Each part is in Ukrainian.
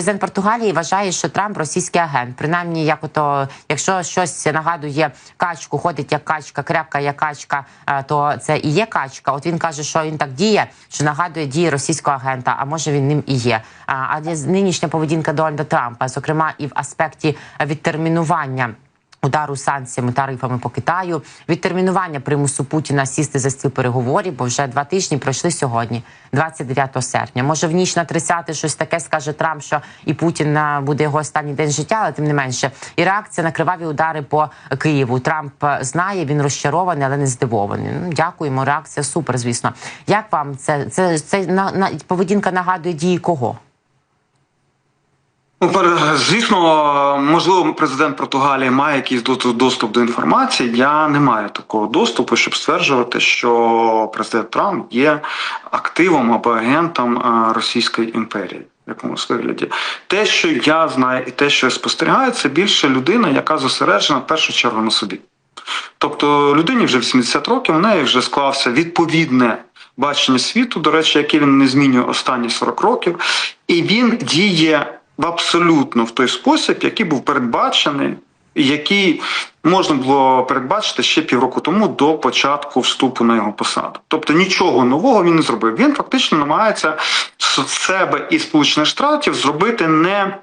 президент Португалії вважає, що Трамп російський агент. Принаймні, як ото, якщо щось нагадує качку, ходить як качка, кряпка як качка, е, то це і є качка. От він каже, що він так діє, що нагадує дії російського агента. А може він ним і є. А нинішня поведінка Дональда Трампа, зокрема і в аспекті відтермінування. Удару санкціями тарифами по Китаю, відтермінування примусу Путіна сісти за стіл переговорів, бо вже два тижні пройшли сьогодні, 29 серпня. Може, в ніч на 30 щось таке скаже Трамп, що і Путін буде його останній день життя, але тим не менше. І реакція на криваві удари по Києву. Трамп е, знає, він розчарований, але не здивований. Ну, дякуємо. Реакція супер. Звісно. Як вам це це, це на, на поведінка нагадує дії кого? Звісно, можливо, президент Португалії має якийсь доступ до інформації. Я не маю такого доступу, щоб стверджувати, що президент Трамп є активом або агентом е, Російської імперії. В якомусь вигляді, те, що я знаю, і те, що я спостерігаю, це більше людина, яка зосереджена в першу чергу на собі. Тобто людині вже 80 років, в неї вже склався відповідне бачення світу, до речі, яке він не змінює останні 40 років, і він діє в абсолютно в той спосіб, який був передбачений, який можна було передбачити ще півроку тому до початку вступу на його посаду. Тобто нічого нового він не зробив. Він фактично намагається з себе і Сполучених Штатів зробити не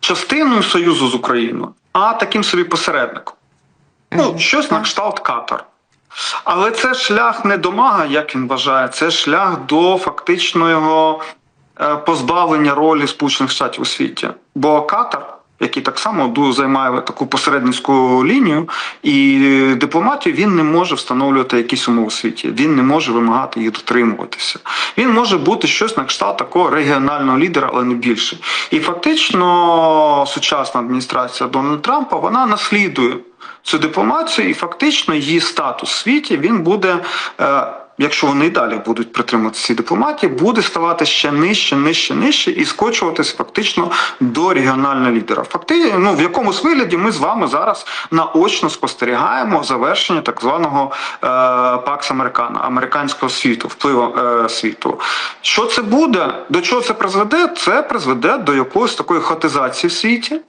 частиною союзу з Україною, а таким собі посередником. Ну, щось на кшталт Катар. Але це шлях не до мага, як він вважає, це шлях до фактичного позбавлення ролі Сполучених Штатів у світі. Бо Катар, який так само займає таку посередницьку лінію і дипломатію, він не може встановлювати якісь умови у світі. Він не може вимагати їх дотримуватися. Він може бути щось на кшталт такого регіонального лідера, але не більше. І фактично сучасна адміністрація Дональда Трампа вона наслідує цю дипломацію, і фактично її статус в світі він буде. Якщо вони далі будуть притримуватися цієї дипломатії, буде ставати ще нижче, нижче, нижче і скочуватись фактично до регіонального лідера. Фактично, ну в якомусь вигляді ми з вами зараз наочно спостерігаємо завершення так званого е, Пакс Американа, американського світу, впливу е, світу. Що це буде? До чого це призведе? Це призведе до якоїсь такої хотизації в світі,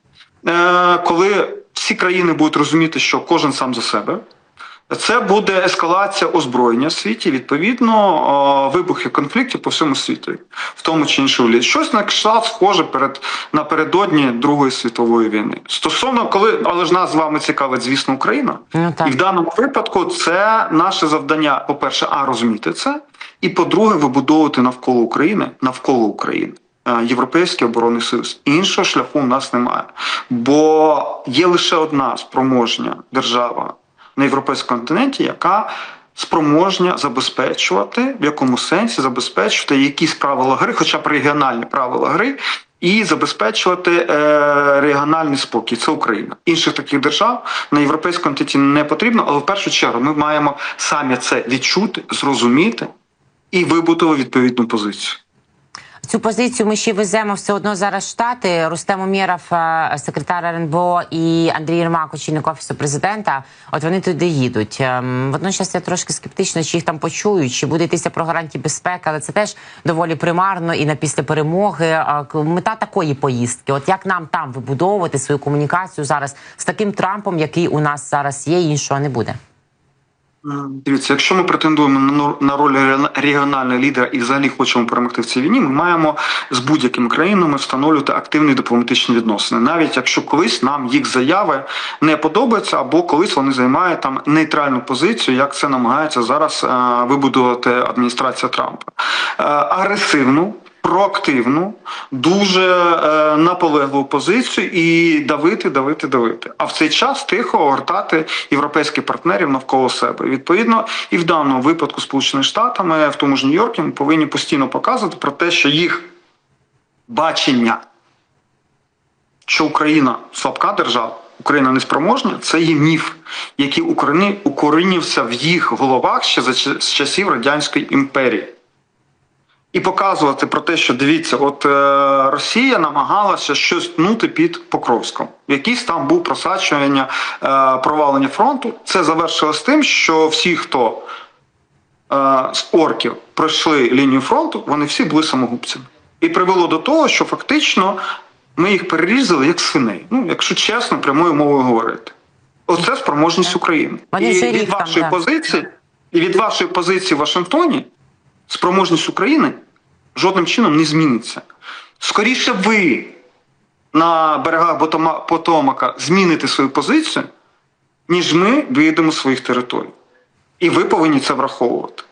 е, коли всі країни будуть розуміти, що кожен сам за себе. Це буде ескалація озброєння в світі, відповідно, вибухи конфліктів по всьому світу, в тому чи іншому лі. Щось на кшталт схоже перед напередодні Другої світової війни. Стосовно коли, але ж нас з вами цікавить, звісно, Україна, Ну, так. і в даному випадку це наше завдання. По перше, а розуміти це, і по-друге, вибудовувати навколо України, навколо України. е, Європейський оборонний союз іншого шляху в нас немає, бо є лише одна спроможня держава на європейському континенті, яка спроможня забезпечувати в якому сенсі забезпечувати якісь правила гри, хоча б регіональні правила гри, і забезпечувати е, регіональний спокій. Це Україна. Інших таких держав на європейському континенті не потрібно, але в першу чергу ми маємо самі це відчути, зрозуміти і вибудувати відповідну позицію. Цю позицію ми ще веземо все одно зараз штати. Рустем Умєров, е, секретар РНБО і Андрій Єрмак, очільник офісу президента. От вони туди їдуть. Ем, Водночас я трошки скептична, чи їх там почують, чи буде йтися про гарантії безпеки, але це теж доволі примарно і на після перемоги. Мета такої поїздки. От як нам там вибудовувати свою комунікацію зараз з таким Трампом, який у нас зараз є, іншого не буде. Дивіться, якщо ми претендуємо на роль регіонального лідера і взагалі хочемо перемогти в цій війні, ми маємо з будь-якими країнами встановлювати активні дипломатичні відносини, навіть якщо колись нам їх заяви не подобаються, або колись вони займають там нейтральну позицію, як це намагається зараз е, вибудувати адміністрація Трампа. Е, агресивну. Проактивну, дуже е, наполегливу позицію і давити, давити, давити. А в цей час тихо огортати європейських партнерів навколо себе. Відповідно, і в даному випадку Сполученими Штатами, в тому ж Нью-Йорку, ми повинні постійно показувати про те, що їх бачення, що Україна слабка держава, Україна неспроможна, це є міф, який укорінився в їх головах ще за часів Радянської імперії. І показувати про те, що дивіться, от е, Росія намагалася щось тнути під Покровськом. Якийсь там був просачування е, провалення фронту. Це завершилось тим, що всі, хто е, з орків пройшли лінію фронту, вони всі були самогубцями. І привело до того, що фактично ми їх перерізали як свиней. Ну, якщо чесно, прямою мовою говорити. Оце спроможність України. І від вашої позиції, і від вашої позиції в Вашингтоні спроможність України жодним чином не зміниться. Скоріше ви на берегах Потомака зміните свою позицію, ніж ми виїдемо з своїх територій. І ви повинні це враховувати.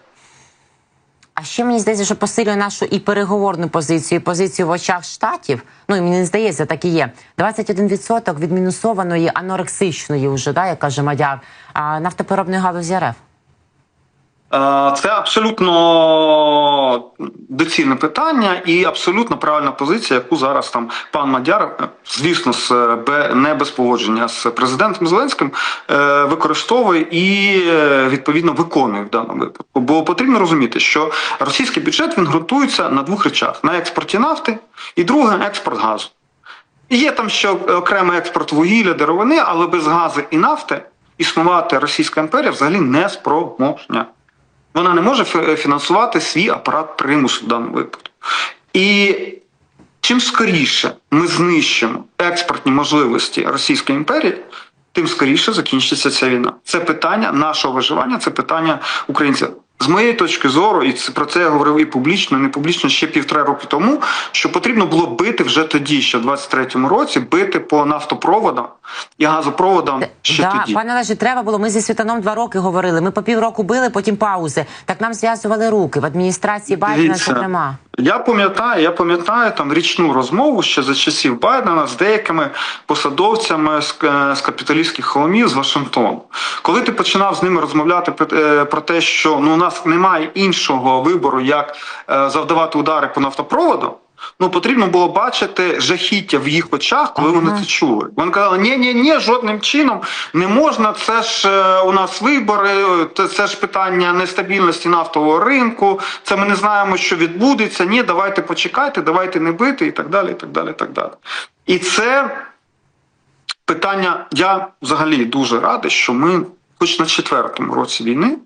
А ще мені здається, що посилює нашу і переговорну позицію, і позицію в очах штатів. Ну і мені здається, так і є. 21% від мінусованої анорексичної, уже да, як каже Мадяр, нафтопереробної галузі РФ. Е, Це абсолютно доцільне питання і абсолютно правильна позиція, яку зараз там пан Мадяр, е, звісно, з е, не без погодження з президентом Зеленським, використовує і відповідно виконує в даному випадку. Бо потрібно розуміти, що російський бюджет він ґрунтується на двох речах: на експорті нафти і друге експорт газу. Є там ще окремий експорт вугілля, деревини, але без газу і нафти існувати Російська імперія взагалі не спроможня. Вона не може фі- фінансувати свій апарат примусу в даному випадку. І чим скоріше ми знищимо експортні можливості Російської імперії, тим скоріше закінчиться ця війна. Це питання нашого виживання, це питання українців. З моєї точки зору, і це- про це я говорив і публічно, і не публічно ще півтора роки тому, що потрібно було бити вже тоді, ще в 23-му році, бити по нафтопроводам і газопроводам ще да, тоді. пане Олеже, треба було. Ми зі світаном два роки говорили. Ми по півроку били, потім паузи. Так нам зв'язували руки в адміністрації Байдена, зокрема. Я пам'ятаю, я пам'ятаю там річну розмову ще за часів Байдена з деякими посадовцями з, е, з капіталістських холмів з Вашингтону. Коли ти починав з ними розмовляти про- е, те, що ну у нас немає іншого вибору, як е, завдавати удари по нафтопроводу. Ну, потрібно було бачити жахіття в їх очах, коли Ага. вони це чули. Вони казали, ні, ні, ні, жодним чином не можна. Це ж е, у нас вибори, це, це ж питання нестабільності нафтового ринку. Це ми не знаємо, що відбудеться. Ні, давайте почекайте, давайте не бити і так далі. І так далі, і так далі. І це питання. Я взагалі дуже радий, що ми, хоч на четвертому році війни,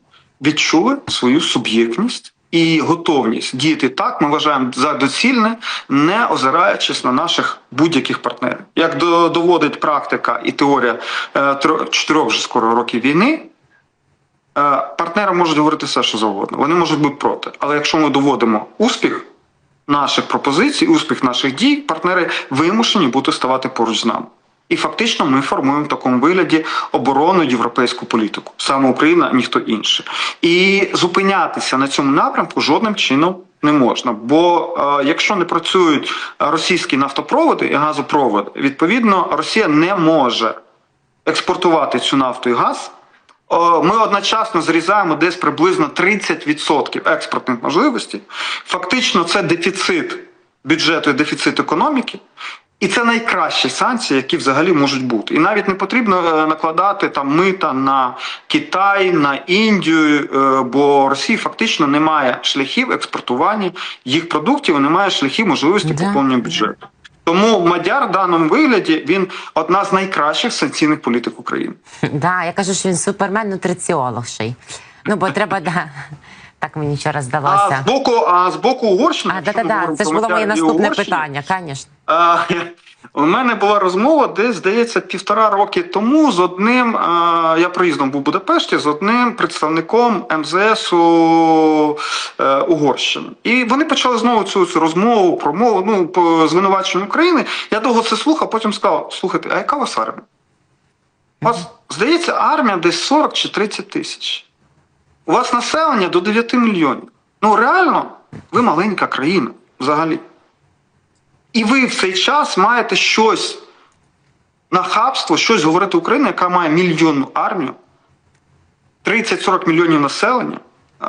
відчули свою суб'єктність. І готовність діяти так, ми вважаємо за доцільне, не озираючись на наших будь-яких партнерів. Як до- доводить практика і теорія е, чотирьох вже скоро років війни, е, партнери можуть говорити все, що завгодно. Вони можуть бути проти. Але якщо ми доводимо успіх наших пропозицій, успіх наших дій, партнери вимушені бути ставати поруч з нами. І фактично ми формуємо в такому вигляді оборонну європейську політику. Саме Україна, ніхто інший. І зупинятися на цьому напрямку жодним чином не можна. Бо е, якщо не працюють російські нафтопроводи і газопроводи, відповідно Росія не може експортувати цю нафту і газ. О, Ми одночасно зрізаємо десь приблизно 30% експортних можливостей. Фактично, це дефіцит бюджету і дефіцит економіки. І це найкращі санкції, які взагалі можуть бути. І навіть не потрібно е, накладати там мита на Китай, на Індію, е, бо Росії фактично немає шляхів експортування їх продуктів, і немає шляхів можливості Да. поповнення бюджету. Тому Мадяр в даному вигляді він одна з найкращих санкційних політик України. Да, я кажу, що він супермен нутриціолог ще й. Ну, бо треба, да. Так мені вчора А здалося. з боку, а з боку Угорщини, А, да, да, да, це ж було моє наступне питання, звісно. У мене була розмова десь, здається, півтора роки тому з одним. Я проїздом був у Будапешті з одним представником МЗСу е, Угорщини. І вони почали знову цю, цю розмову, промову, ну, по звинуваченню України. Я довго це слухав, потім сказав: слухайте, а яка у вас армія? У вас, здається, армія десь 40 чи 30 тисяч. У вас населення до 9 мільйонів. Ну реально, ви маленька країна взагалі. І ви в цей час маєте щось нахабство, щось говорити Україна, яка має мільйонну армію, 30-40 мільйонів населення,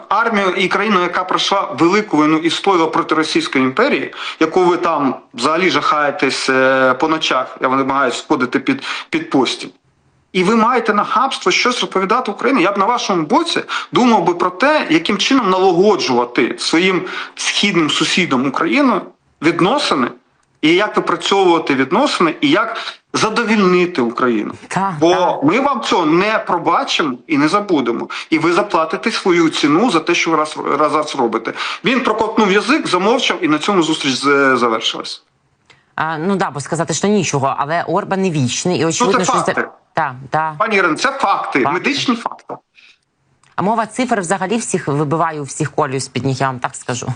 армію і країну, яка пройшла велику війну і стояла проти Російської імперії, яку ви там взагалі жахаєтесь е, по ночах, я намагаюся сходити під, під постіль. І ви маєте нахабство щось розповідати Україні. Я б на вашому боці думав би про те, яким чином налагоджувати своїм східним сусідом Україною відносини і як випрацьовувати відносини, і як задовільнити Україну. Так, Бо так. ми вам цього не пробачимо і не забудемо. І ви заплатите свою ціну за те, що ви раз, раз робите. Він проковтнув язик, замовчав, і на цьому зустріч з- завершилась. А, ну да, бо сказати, що нічого, але Орбан не вічний, і очевидно, Ну, це що факти. Так, так. Пані Ірин, це факти, Факти. медичні факти. А мова цифр взагалі всіх вибиває у всіх колію з-під ніг, я вам так скажу.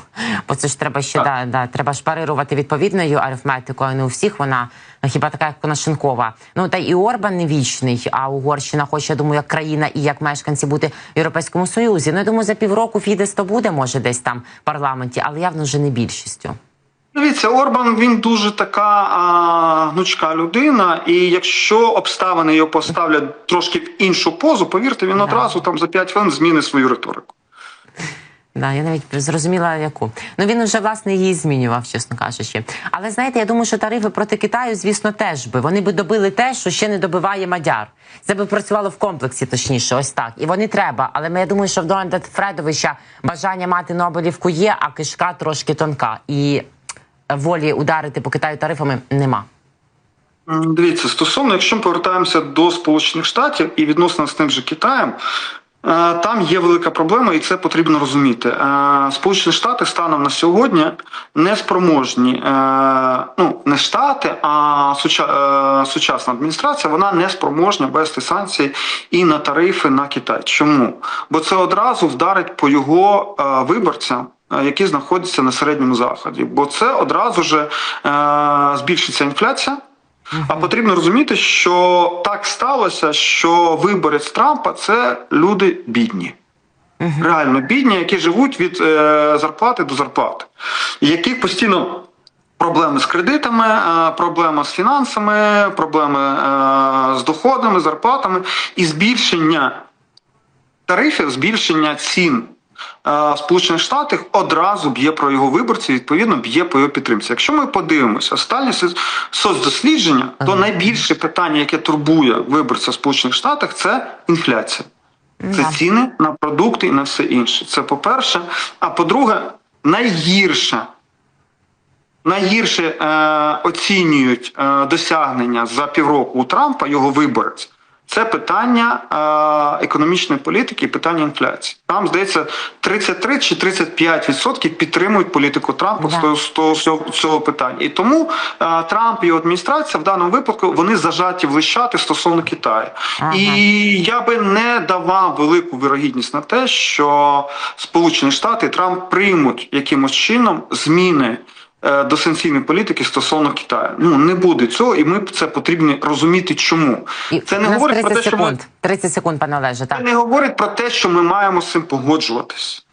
Бо це ж треба ще Так. да, да, треба ж парирувати відповідною арифметикою. а Не у всіх вона ну, хіба така, як Конашенкова. Ну та і Орбан не вічний, а Угорщина хоче, я думаю, як країна і як мешканці бути в Європейському Союзі. Ну я думаю, за півроку Фідес то буде, може, десь там в парламенті, але явно вже не більшістю. Дивіться, Орбан він дуже така а, гнучка людина, і якщо обставини його поставлять трошки в іншу позу, повірте, він Да. одразу там за 5 хвилин змінить свою риторику. Да, я навіть зрозуміла, яку. Ну він вже власне її змінював, чесно кажучи. Але знаєте, я думаю, що тарифи проти Китаю, звісно, теж би вони би добили те, що ще не добиває мадяр. Це би працювало в комплексі, точніше, ось так. І вони треба. Але ми- я думаю, що в Дональда Фредовича бажання мати Нобелівку є, а кишка трошки тонка. І волі ударити по Китаю тарифами нема. Дивіться, стосовно, якщо ми повертаємося до Сполучених Штатів і відносно з тим же Китаєм, е, там є велика проблема, і це потрібно розуміти. Е, Сполучені Штати станом на сьогодні не спроможні, е, ну не штати, а сучасна адміністрація, вона не спроможна ввести санкції і на тарифи на Китай. Чому? Бо це одразу вдарить по його виборцям. Е, Які знаходяться на середньому заході, бо це одразу ж е, збільшиться інфляція, а потрібно розуміти, що так сталося, що виборець Трампа це люди бідні. Реально бідні, які живуть від е, зарплати до зарплати, яких постійно проблеми з кредитами, е, проблема з фінансами, проблеми е, з доходами, зарплатами. І збільшення тарифів, збільшення цін Сполучених Штатах одразу б'є про його виборців, відповідно б'є по його підтримці. Якщо ми подивимося останні соц- соцдослідження, то Ага. найбільше питання, яке турбує виборця в Сполучених Штатах, це інфляція. Це Да. ціни на продукти і на все інше. Це по-перше. А по-друге, найгірше, найгірше е, оцінюють е, досягнення за півроку у Трампа його виборець. Це питання е, економічної політики і питання інфляції. Там, здається, 33 чи 35 відсотків підтримують політику Трампа з того- цього, цього питання. І тому е, Трамп і його адміністрація в даному випадку вони зажаті в лищати стосовно Китаю. Ага. І я би не давав велику вірогідність на те, що Сполучені Штати і Трамп приймуть якимось чином зміни. Е, До санкційної політики стосовно Китаю ну не буде цього, і ми це потрібно розуміти, чому це не говорить про 30 те, що ми секунд. 30 секунд, пане Олеже. це не говорить про те, що ми маємо з цим погоджуватись.